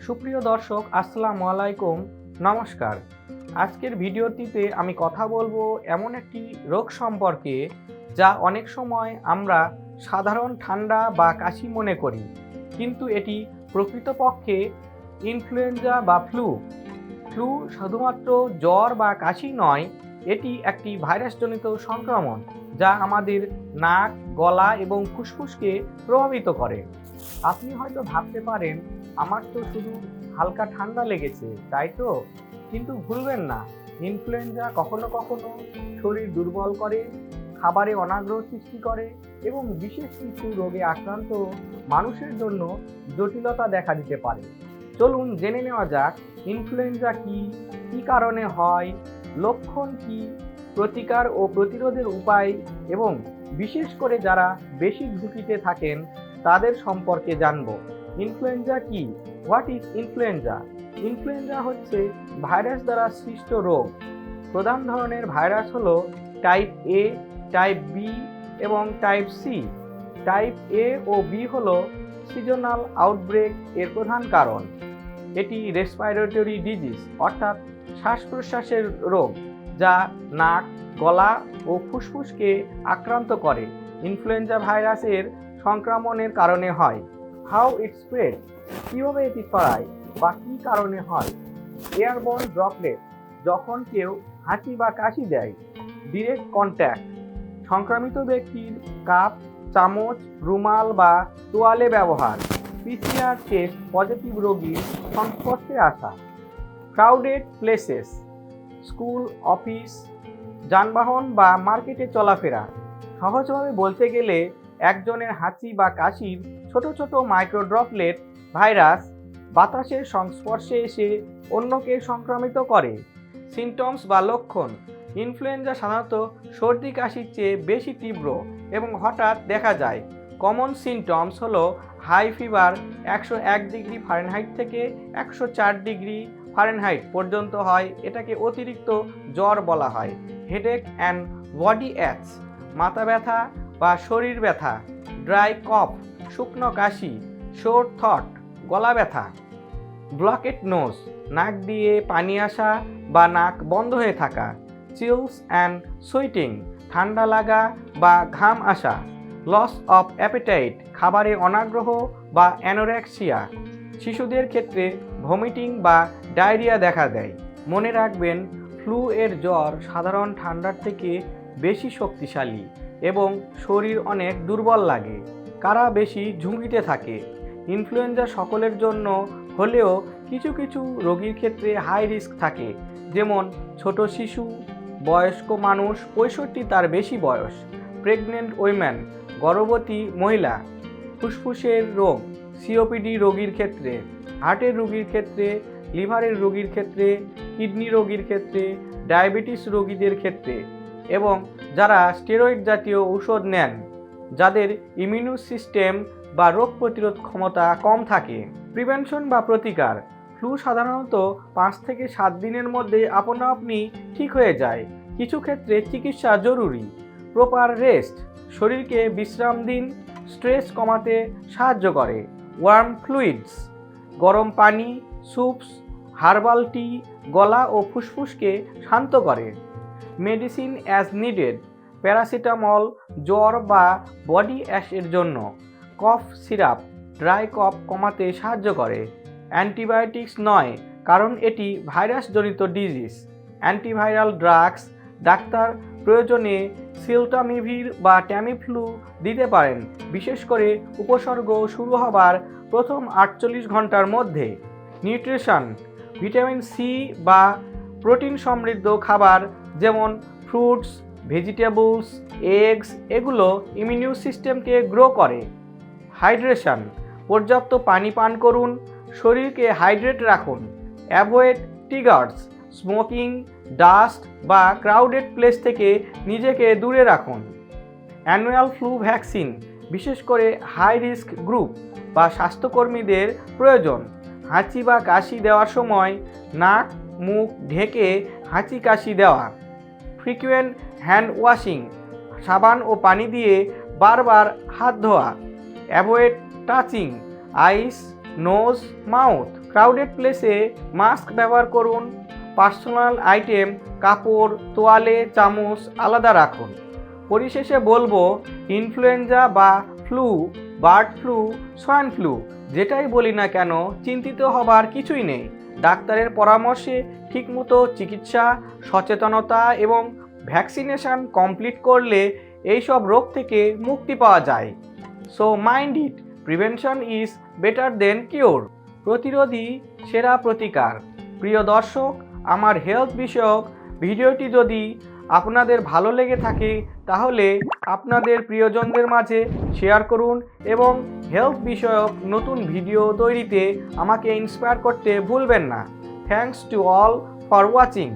সুপ্রিয় দর্শক, আসসালামু আলাইকুম। নমস্কার। আজকের ভিডিওটিতে আমি কথা বলব এমন একটি রোগ সম্পর্কে যা অনেক সময় আমরা সাধারণ ঠান্ডা বা কাশি মনে করি। কিন্তু এটি প্রকৃতপক্ষে ইনফ্লুয়েঞ্জা বা ফ্লু। ফ্লু শুধুমাত্র জ্বর বা কাশি নয় এটি একটি ভাইরাসজনিত সংক্রমণ যা আমাদের নাক, গলা এবং ফুসফুসকে প্রভাবিত করে। আপনি হয়তো ভাবতে পারেন, আমার তো শুধু হালকা ঠান্ডা লেগেছে, তাই তো? কিন্তু ভুলবেন না, ইনফ্লুয়েঞ্জা কখনো কখনো শরীর দুর্বল করে, খাবারে অনাগ্রহ সৃষ্টি করে এবং বিশেষ কিছু রোগে আক্রান্ত মানুষের জন্য জটিলতা দেখা দিতে পারে। চলুন জেনে নেওয়া যাক, ইনফ্লুয়েঞ্জা কি, কী কারণে হয় লক্ষণ কি, প্রতিকার ও প্রতিরোধের উপায় এবং বিশেষ করে যারা বেশি ঝুঁকিতে থাকেন, তাদের সম্পর্কে জানব। ইনফ্লুয়েঞ্জা কি? What is influenza? ইনফ্লুয়েঞ্জা হচ্ছে ভাইরাস দ্বারা সৃষ্ট রোগ। প্রধান ধরনের ভাইরাস হল টাইপ এ, টাইপ বি এবং টাইপ সি। টাইপ এ ও বি হলো সিজনাল আউটব্রেক এর প্রধান কারণ। এটি রেসপাইরেটরি ডিজিজ অর্থাৎ শ্বাস প্রশ্বাসের রোগ যা নাক, গলা ও ফুসফুসকে আক্রান্ত করে। ইনফ্লুয়েঞ্জা ভাইরাসের সংক্রমণের কারণে হয়। হাউ ইট স্প্রেড কীভাবে এটি ছড়ায় বা কী কারণে হয়? এয়ারবর্ন ড্রপলেট যখন কেউ হাঁচি বা কাশি দেয় ডিরেক্ট কন্ট্যাক্ট সংক্রামিত ব্যক্তির কাপ, চামচ, রুমাল বা তোয়ালে ব্যবহার। পিসিআর টেস্ট পজিটিভ রোগীর সংস্পর্শে আসা। ক্রাউডেড প্লেসেস স্কুল অফিস যানবাহন বা মার্কেটে চলাফেরা। সহজভাবে বলতে গেলে একজনের হাঁচি বা কাশির ছোট ছোট মাইক্রোড্রপলেট ভাইরাস বাতাসের সংস্পর্শে এসে অন্যকে সংক্রামিত করে। সিমটমস বা লক্ষণ ইনফ্লুয়েঞ্জা সাধারণত সর্দি কাশির চেয়ে বেশি তীব্র এবং হঠাৎ দেখা যায়। কমন সিমটমস হলো হাই ফিভার একশো এক ডিগ্রি ফারেনহাইট থেকে একশো চার ডিগ্রি ফারেনহাইট পর্যন্ত হয়। এটাকে অতিরিক্ত জ্বর বলা হয়। হেডেক অ্যান্ড বডি অ্যাচ, মাথা ব্যথা বা শরীর ব্যথা, ড্রাই কফ, শুকনো কাশি, শোর থট, গলা ব্যথা, ব্লকেট নোজ, নাক দিয়ে পানি আসা বা নাক বন্ধ হয়ে থাকা, চিলস অ্যান্ড সুইটিং, ঠান্ডা লাগা বা ঘাম আসা। লস অফ অ্যাপেটাইট খাবারে অনাগ্রহ বা অ্যানোরেক্সিয়া শিশুদের ক্ষেত্রে ভমিটিং বা ডায়রিয়া দেখা দেয়। মনে রাখবেন ফ্লু এর জ্বর সাধারণ ঠান্ডার থেকে বেশি শক্তিশালী এবং শরীর অনেক দুর্বল লাগে। কারা বেশি ঝুঁকিতে থাকে? ইনফ্লুয়েঞ্জা সকলের জন্য হলেও কিছু কিছু রোগীর ক্ষেত্রে হাই রিস্ক থাকে। যেমন ছোট শিশু, বয়স্ক মানুষ, পঁয়ষট্টি তার বেশি বয়স। প্রেগনেন্ট উইম্যান গর্ভবতী মহিলা, ফুসফুসের রোগ সিওপিডি রোগীর ক্ষেত্রে, হার্টের রোগীর ক্ষেত্রে, লিভারের রোগীর ক্ষেত্রে, কিডনি রোগীর ক্ষেত্রে, ডায়াবেটিস রোগীদের ক্ষেত্রে এবং যারা স্টেরয়েড জাতীয় ঔষধ নেন, যাদের ইমিউনো সিস্টেম বা রোগ প্রতিরোধ ক্ষমতা কম থাকে। প্রিভেনশন বা প্রতিকার, ফ্লু সাধারণত পাঁচ থেকে সাত দিনের মধ্যে আপনা আপনি ঠিক হয়ে যায়। কিছু ক্ষেত্রে চিকিৎসা জরুরি। প্রপার রেস্ট, শরীরকে বিশ্রাম দিন, স্ট্রেস কমাতে সাহায্য করে। ওয়ার্ম ফ্লুইডস, গরম পানি স্যুপস হার্বাল টি, গলা ও ফুসফুসকে শান্ত করে। মেডিসিন অ্যাজ নিডেড, প্যারাসিটামল, জ্বর বা বডি অ্যাশের জন্য। কফ সিরাপ, ড্রাই কফ কমাতে সাহায্য করে। অ্যান্টিবায়োটিক্স নয়, কারণ এটি ভাইরাসজনিত ডিজিজ। অ্যান্টিভাইরাল ড্রাগস, ডাক্তার প্রয়োজনে সিলটামিভির বা ট্যামিফ্লু দিতে পারেন, বিশেষ করে উপসর্গ শুরু হবার প্রথম আটচল্লিশ ঘণ্টার মধ্যে। নিউট্রিশন, ভিটামিন সি বা প্রোটিন সমৃদ্ধ খাবার যেমন ফ্রুটস, ভেজিটেবলস, এগস এগুলো ইমিউন সিস্টেমকে গ্রো করে। হাইড্রেশন, পর্যাপ্ত পানি পান করুন, শরীরকে হাইড্রেট রাখুন, অ্যাভয়েড টিগার্স। স্মোকিং, ডাস্ট বা ক্রাউডেড প্লেস থেকে নিজেকে দূরে রাখুন। অ্যানুয়াল ফ্লু ভ্যাকসিন, বিশেষ করে হাই রিস্ক গ্রুপ বা স্বাস্থ্যকর্মীদের প্রয়োজন। হাঁচি বা কাশি দেওয়ার সময় নাক, মুখ ঢেকে হাঁচি কাশি দেওয়া। ফ্রিকুয়েন্ট হ্যান্ড ওয়াশিং, সাবান ও পানি দিয়ে বারবার হাত ধোয়া। Avoid touching, eyes, nose, mouth. Crowded প্লেসে মাস্ক ব্যবহার করুন। পার্সোনাল আইটেম, কাপড়, তোয়ালে, চামচ আলাদা রাখুন। পরিশেষে বলব ইনফ্লুয়েঞ্জা বা flu bird flu swine flu যেটাই বলি না কেন, চিন্তিত হবার কিছুই নেই। ডাক্তারের পরামর্শে ঠিকমতো চিকিৎসা, সচেতনতা এবং ভ্যাকসিনেশন কমপ্লিট করলে এইসব রোগ থেকে মুক্তি পাওয়া যায়। So mind it, prevention is better than cure. প্রতিরোধী সেরা প্রতিকার। প্রিয় দর্শক আমার হেলথ বিষয়ক ভিডিওটি যদি আপনাদের ভালো লেগে থাকে, তাহলে আপনাদের প্রিয়জনদের মাঝে শেয়ার করুন এবং হেলথ বিষয়ক নতুন ভিডিও তৈরিতে আমাকে ইন্সপায়ার করতে ভুলবেন না। Thanks to all for watching